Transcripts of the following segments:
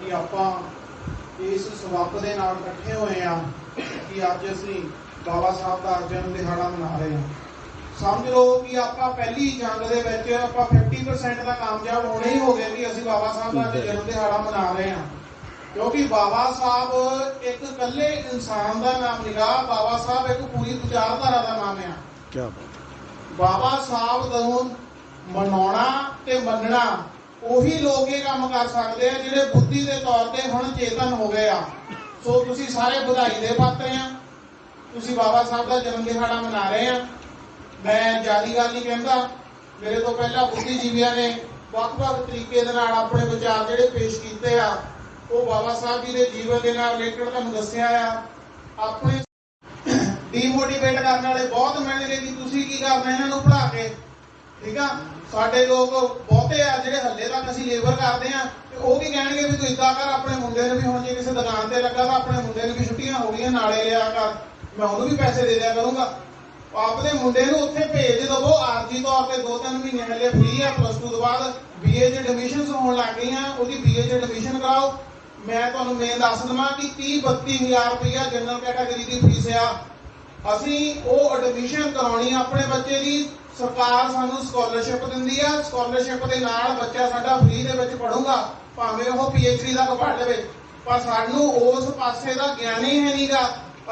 ਕਿ ਆਪਾਂ ਇਸ ਸਬੱਬ ਦੇ ਨਾਲ ਇਕੱਠੇ ਹੋਏ ਆ ਕਿ ਅੱਜ ਅਸੀਂ ਬਾਬਾ ਸਾਹਿਬ ਦਾ ਜਨਮ ਦਿਹਾੜਾ ਮਨਾ ਰਹੇ ਹਾਂ। ਸਮਝ ਲਓ ਕਿ ਆਪਾਂ ਪਹਿਲੀ ਜੰਗ ਦੇ ਵਿੱਚ ਆਪਾਂ 50% ਦਾ ਕਾਮਯਾਬ ਹੋਣੇ ਹੀ ਹੋ ਗਏ ਕਿ ਅਸੀਂ ਬਾਬਾ ਸਾਹਿਬ ਦਾ ਜਨਮ ਦਿਹਾੜਾ ਮਨਾ ਰਹੇ ਹਾਂ। ਕਿਉਂਕਿ ਬਾਬਾ ਸਾਹਿਬ ਇੱਕ ਇਕੱਲੇ ਇਨਸਾਨ ਦਾ ਨਾਮ ਨਿਗਾ ਬਾਬਾ ਸਾਹਿਬ ਇੱਕ ਪੂਰੀ ਵਿਚਾਰਧਾਰਾ ਦਾ ਨਾਮ ਆ। ਕੀ ਬਾਤ ਬਾਬਾ ਸਾਹਿਬ ਨੂੰ ਮਨਾਉਣਾ ਤੇ ਮੰਨਣਾ ਉਹੀ ਲੋਕ ਇਹ ਕੰਮ ਕਰ ਸਕਦੇ ਆ ਜਿਹੜੇ ਬੁੱਧੀ ਦੇ ਤੌਰ ਤੇ ਹੁਣ ਚੇਤਨ ਹੋ ਗਏ ਆ। ਸੋ ਤੁਸੀਂ ਸਾਰੇ ਵਧਾਈ ਦੇ ਪਾਤਰ ਆ। ਤੁਸੀਂ ਬਾਬਾ ਸਾਹਿਬ ਦਾ ਜਨਮ ਦਿਹਾੜਾ ਮਨਾ ਰਹੇ ਆ। ਮੈਂ ਜਿਆਦੀ ਗੱਲ ਨਹੀਂ ਕਹਿੰਦਾ। ਮੇਰੇ ਤੋਂ ਪਹਿਲਾਂ ਬੁੱਧੀਜੀਵੀਆਂ ਨੇ ਵੱਖ-ਵੱਖ ਤਰੀਕੇ ਦੇ ਨਾਲ ਆਪਣੇ ਵਿਚਾਰ ਜਿਹੜੇ ਪੇਸ਼ ਕੀਤੇ ਆ, ਉਹ ਬਾਬਾ ਸਾਹਿਬ ਜੀ ਦੇ ਜੀਵਨ ਦੇ ਨਾਲ ਰਿਲੇਟਡ ਤੁਹਾਨੂੰ ਦੱਸਿਆ ਆ। ਆਪਣੇ ਡੀਮੋਟੀਵੇਟ ਕਰਨ ਵਾਲੇ ਬਹੁਤ ਮਿਲਣਗੇ ਕਿ ਤੁਸੀਂ ਕੀ ਕਰਨਾ ਇਹਨਾਂ ਨੂੰ ਪੜ੍ਹਾ ਕੇ? ਠੀਕ ਆ? ਸਾਡੇ ਲੋਕ ਬਹੁਤੇ ਆ ਜਿਹੜੇ ਹੱਲੇ ਤੱਕ ਅਸੀਂ ਲੇਬਰ ਕਰਦੇ ਆ ਤੇ ਉਹ ਵੀ ਕਹਿਣਗੇ ਵੀ ਤੂੰ ਇਦਾਂ ਕਰ, ਆਪਣੇ ਮੁੰਡੇ ਨੂੰ ਵੀ ਹੁਣ ਜੇ ਕਿਸੇ ਦੁਕਾਨ ਤੇ ਲੱਗਾ ਤਾਂ ਆਪਣੇ ਮੁੰਡੇ ਨੂੰ ਵੀ ਛੁੱਟੀਆਂ ਹੋ ਗਈਆਂ, ਨਾਲੇ ਲਿਆ ਕਰ। ਮੈਂ ਉਹਨੂੰ ਵੀ ਪੈਸੇ ਦੇ ਦਿਆ ਕਰੂੰਗਾ। ਆਪਦੇ ਮੁੰਡੇ ਨੂੰ ਉੱਥੇ ਭੇਜ ਦਵੋ, ਆਰਜੀ ਤੌਰ ਤੇ 2-3 ਮਹੀਨੇ ਹਲੇ ਫ੍ਰੀ ਆ ਪਲੱਸ 2 ਤੋਂ ਬਾਅਦ ਬੀਏ ਚ ਐਡਮਿਸ਼ਨਸ ਹੋਣ ਲੱਗ ਗਈਆਂ, ਉਹਦੀ ਬੀਏ ਚ ਐਡਮਿਸ਼ਨ ਕਰਾਓ। ਮੈਂ ਤੁਹਾਨੂੰ ਮੇਨ ਦੱਸ ਦਵਾਂ ਕਿ 30 32000 ਰੁਪਇਆ ਜਨਰਲ ਕੈਟਾਗਰੀ ਦੀ ਫੀਸ ਆ। ਅਸੀਂ ਉਹ ਐਡਮਿਸ਼ਨ ਕਰਾਉਣੀ ਆਪਣੇ ਬੱਚੇ ਦੀ ਸਰਕਾਰ ਸਾਨੂੰ ਸਕਾਲਰਸ਼ਿਪ ਦਿੰਦੀ ਆ ਸਕਾਲਰਸ਼ਿਪ ਦੇ ਨਾਲ ਬੱਚਾ ਸਾਡਾ ਫ੍ਰੀ ਦੇ ਵਿੱਚ ਪੜੂਗਾ ਭਾਵੇਂ ਉਹ ਪੀਐਚਡੀ ਤੱਕ ਪੜ੍ਹ ਲਵੇ, ਪਰ ਸਾਨੂੰ ਉਸ ਪਾਸੇ ਦਾ ਗਿਆਨ ਹੀ ਹੈ ਨਹੀਂਗਾ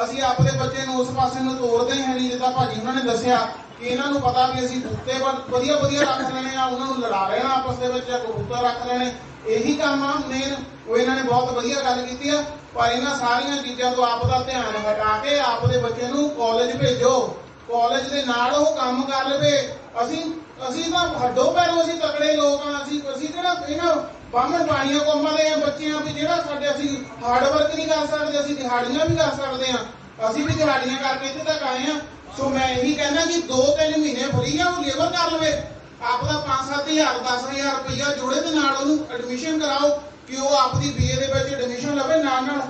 ਅਸੀਂ ਆਪਣੇ ਬੱਚੇ ਨੂੰ ਉਸ ਪਾਸੇ ਨੂੰ ਤੋਰਦੇ ਹੈ ਨਹੀਂ, ਜਿੱਦਾਂ ਭਾਜੀ ਉਹਨਾਂ ਨੇ ਦੱਸਿਆ ਕਿ ਇਹਨਾਂ ਨੂੰ ਪਤਾ ਵੀ ਅਸੀਂ ਬੁੱਤੇ ਵਧੀਆ ਵਧੀਆ ਰੱਖ ਲੈਣੇ ਆ, ਉਹਨਾਂ ਨੂੰ ਲੜਾ ਲੈਣਾ ਆਪਸ ਦੇ ਵਿੱਚ ਜਾਂ ਕਬੂਤਰ ਰੱਖ ਲੈਣੇ। ਇਹੀ ਕੰਮ ਆ ਮੇਨ ਉਹ ਇਹਨਾਂ ਨੇ ਬਹੁਤ ਵਧੀਆ ਗੱਲ ਕੀਤੀ ਆ, ਪਰ ਇਹਨਾਂ ਸਾਰੀਆਂ ਚੀਜ਼ਾਂ ਤੋਂ ਆਪ ਦਾ ਧਿਆਨ ਹਟਾ ਕੇ ਆਪਦੇ ਬੱਚੇ ਨੂੰ ਕਾਲਜ ਭੇਜੋ। ਕਾਲਜ ਦੇ ਨਾਲ ਉਹ ਕੰਮ ਕਰ ਲਵੇ। ਅਸੀਂ ਅਸੀਂ ਤਾਂ ਹੱਡੋ ਪੈਰੋਂ ਅਸੀਂ ਤਕੜੇ ਲੋਕ ਆ ਅਸੀਂ ਅਸੀਂ ਕਿਹੜਾ ਇਹਨਾਂ ਬਾਹਮਣ ਬਾਣੀਆਂ ਕੋਮਾਂ ਦੇ ਬੱਚਿਆਂ ਵੀ ਜਿਹੜਾ ਸਾਡੇ ਅਸੀਂ ਹਾਰਡ ਵਰਕ ਨਹੀਂ ਕਰ ਸਕਦੇ, ਅਸੀਂ ਦਿਹਾੜੀਆਂ ਵੀ ਕਰ ਸਕਦੇ ਆ ਅਸੀਂ ਵੀ ਦਿਹਾੜੀਆਂ ਕਰਕੇ ਇੱਥੇ ਤੱਕ ਆਏ ਆ ਸੋ ਮੈਂ ਇਹੀ ਕਹਿੰਦਾ ਕਿ 2-3 ਮਹੀਨੇ ਫਰੀ ਆ, ਉਹ ਲੇਬਰ ਕਰ ਲਵੇ। ਆਪਦਾ 5-7000 10000 ਰੁਪਈਆ ਜੋੜੇ ਦੇ ਨਾਲ ਉਹਨੂੰ ਐਡਮਿਸ਼ਨ ਕਰਾਓ ਕਿ ਉਹ ਆਪਦੀ ਬੀਏ ਦੇ ਵਿੱਚ ਐਡਮਿਸ਼ਨ ਲਵੇ ਨਾਲ ਨਾਲ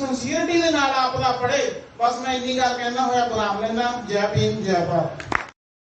ਸਿੰਸੀਅਰਟੀ ਦੇ ਨਾਲ ਆਪਦਾ ਪੜ੍ਹੇ। ਬਸ ਮੈਂ ਇੰਨੀ ਗੱਲ ਕਹਿਣਾ ਹੋਇਆ ਬੁਲਾਮ ਲੈਂਦਾ। ਜੈ ਭੀਮ, ਜੈ ਭਾਰਤ।